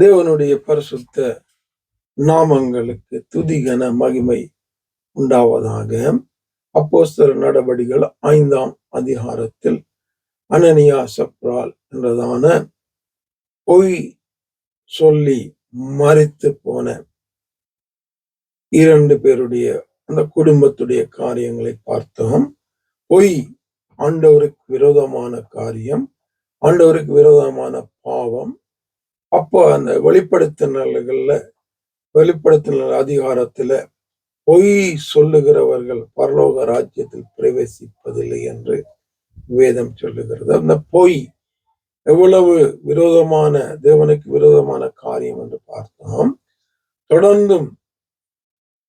தேவனுடைய பரிசுத்த நாமங்களுக்கு துதிகன மகிமை உண்டாவதாக. அப்போஸ்தர நடவடிகள் ஐந்தாம் அதிகாரத்தில் அனனியா சப்ரால் என்றதான பொய் சொல்லி மறித்து போன இரண்டு பேருடைய அந்த குடும்பத்துடைய காரியங்களை பார்த்தோம். பொய் ஆண்டவருக்கு விரோதமான காரியம் ஆண்டவருக்கு விரோதமான பாவம் அப்போ அந்த வெளிப்படுத்தினர்கள்ல வெளிப்படுத்தின அதிகாரத்துல பொய் சொல்லுகிறவர்கள் பரலோக ராஜ்யத்தில் பிரவேசிப்பதில்லை என்று வேதம் சொல்லுகிறது. அந்த பொய் எவ்வளவு விரோதமான தேவனுக்கு விரோதமான காரியம் என்று பார்த்தோம். தொடர்ந்தும்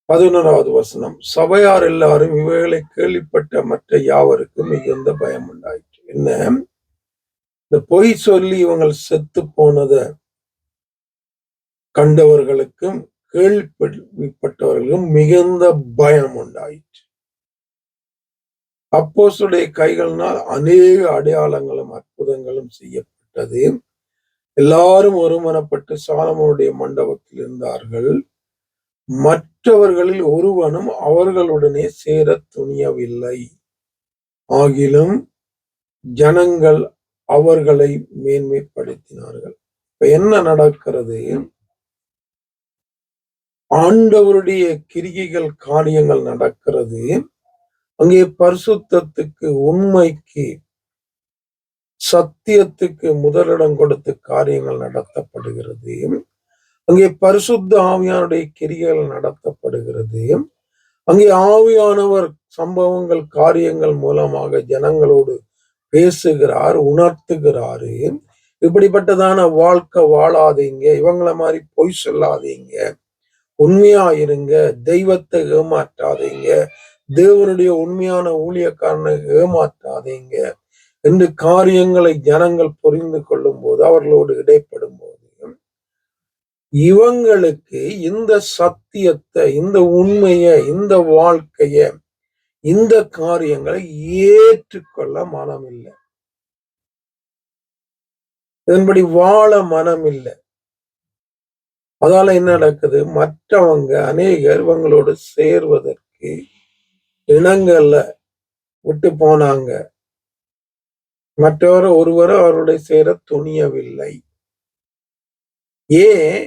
பதினோராவது வசனம் சபையார் எல்லாரும் இவைகளை கேள்விப்பட்ட மற்ற யாவருக்கும் மிகுந்த பயம் உண்டாயிற்று என்ன? இந்த பொய் சொல்லி இவங்கள் செத்து போனதை கண்டவர்களுக்கும் கேள்விப்பட்டவர்களுக்கும் மிகுந்த பயம் உண்டாயிற்று. அப்போசுடைய கைகளினால் அநேக அடையாளங்களும் அற்புதங்களும் செய்யப்பட்டது. எல்லாரும் ஒருமனப்பட்டு சாலமோனுடைய மண்டபத்தில் இருந்தார்கள். மற்றவர்களில் ஒருவனும் அவர்களுடனே சேர துணியவில்லை. ஆகிலும் ஜனங்கள் அவர்களை மேன்மைப்படுத்தினார்கள். இப்ப என்ன நடக்கிறது? ஆண்டவருடைய கிரிகைகள் காரியங்கள் நடக்கிறது. அங்கே பரிசுத்தத்துக்கு உண்மைக்கு சத்தியத்துக்கு முதலிடம் கொடுத்து காரியங்கள் நடத்தப்படுகிறது. அங்கே பரிசுத்த ஆவியானுடைய கிரிகள் நடத்தப்படுகிறது. அங்கே ஆவியானவர் சம்பவங்கள் காரியங்கள் மூலமாக ஜனங்களோடு பேசுகிறார் உணர்த்துகிறாரு. இப்படிப்பட்டதான வாழ்க்கை வாழாதீங்க இவங்களை மாதிரி பொய் சொல்லாதீங்க. உண்மையா இருங்க தெய்வத்தை ஏமாற்றாதீங்க. தேவனுடைய உண்மையான ஊழியக்காரனை ஏமாற்றாதீங்க. என்று காரியங்களை ஜனங்கள் புரிந்து கொள்ளும் போது அவர்களோடு இடைப்படும் போது இவங்களுக்கு இந்த சத்தியத்தை இந்த உண்மைய இந்த வாழ்க்கைய இந்த காரியங்களை ஏற்றுக்கொள்ள மனம் இல்லை இதன்படி வாழ மனம் இல்லை அதால என்ன நடக்குது? மற்றவங்க அநேகர் இவங்களோடு சேர்வதற்கு இனங்கள்ல விட்டு போனாங்க. மற்றவர் ஒருவரும் அவருடைய சேர துணியவில்லை. ஏன்?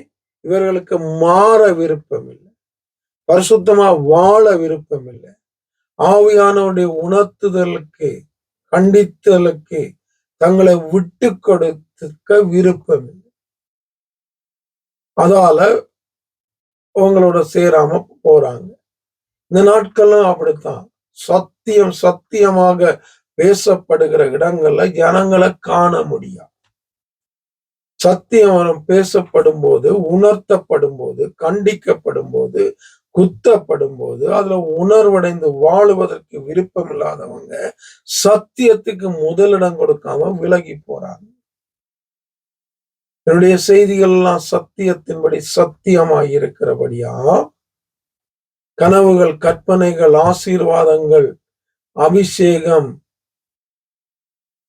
இவர்களுக்கு மாற விருப்பம் இல்லை பரிசுத்தமா வாழ விருப்பம் இல்லை ஆவியானவருடைய உணர்த்துதலுக்கு கண்டித்தலுக்கு தங்களை விட்டு கொடுத்துக்க விருப்பம் இல்லை அதால அவங்களோட சேராம போறாங்க. இந்த நாட்கள்லாம் அப்படித்தான். சத்தியம் சத்தியமாக பேசப்படுகிற இடங்கள்ல ஜனங்களை காண முடியாது. சத்தியம் பேசப்படும் போது உணர்த்தப்படும் போது கண்டிக்கப்படும் போது குத்தப்படும் போது அதுல உணர்வடைந்து வாழுவதற்கு விருப்பம் இல்லாதவங்க சத்தியத்துக்கு முதலிடம் கொடுக்காம விலகி போறாங்க. என்னுடைய செய்திகள் எல்லாம் சத்தியத்தின்படி சத்தியமாய் இருக்கிறபடியா கனவுகள் கற்பனைகள் ஆசீர்வாதங்கள் அபிஷேகம்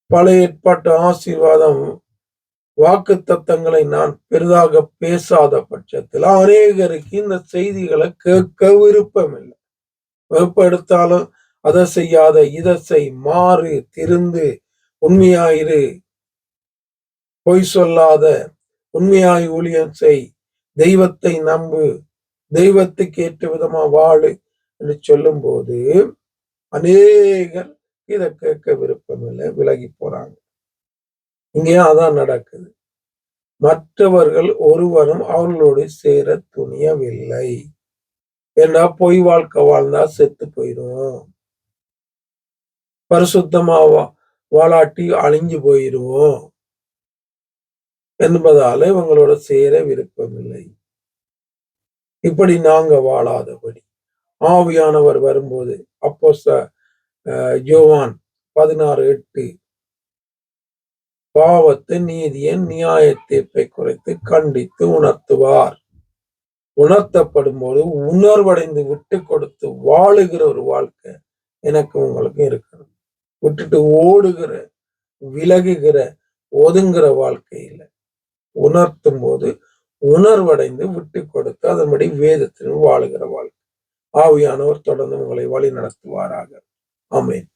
பழைய ஏற்பாட்டு ஆசீர்வாதம் வாக்கு தத்தங்களை நான் பெரிதாக பேசாத பட்சத்தில் அநேகருக்கு இந்த செய்திகளை கேட்க விருப்பம் இல்லை வெறுப்படுத்தாலும் அதை செய்யாத இதை செய் மாறு திருந்து உண்மையாயிரு பொய் சொல்லாத உண்மையாய் ஊழியம் செய். தெய்வத்தை நம்பு. தெய்வத்துக்கு ஏற்ற விதமா வாழு என்று சொல்லும் போது அநேகர் இதை கேட்க விருப்பம் இல்லை விலகி போறாங்க. இங்கேயும் அதான் நடக்குது. மற்றவர்கள் ஒருவரும் அவர்களோடு சேர துணியவில்லை. ஏன்னா பொய் வாழ்க்கை வாழ்ந்தா செத்து போயிடும் பரிசுத்தமா வாழாட்டி அழிஞ்சு போயிடுவோம் என்பதால இவங்களோட சேர விருப்பமில்லை. இப்படி நாங்க வாழாதபடி. ஆவியானவர் வரும்போது அப்போ ஜோவான் பதினாறு எட்டு. பாவத்தை நீதியின் நியாய தீர்ப்பை குறைத்து கண்டித்து உணர்த்துவார். உணர்த்தப்படும் போது உணர்வடைந்து விட்டு கொடுத்து வாழுகிற ஒரு வாழ்க்கை எனக்கு உங்களுக்கு இருக்கணும் விட்டுட்டு ஓடுகிற விலகுகிற ஒதுங்குற வாழ்க்கை இல்லை. உணர்த்தும் போது உணர்வடைந்து விட்டு கொடுத்து அதன்படி வேதத்தின் வாழுகிற வாழ்க்கை. ஆவியானவர் தொடர்ந்து உங்களை வழி நடத்துவாராக அமேன்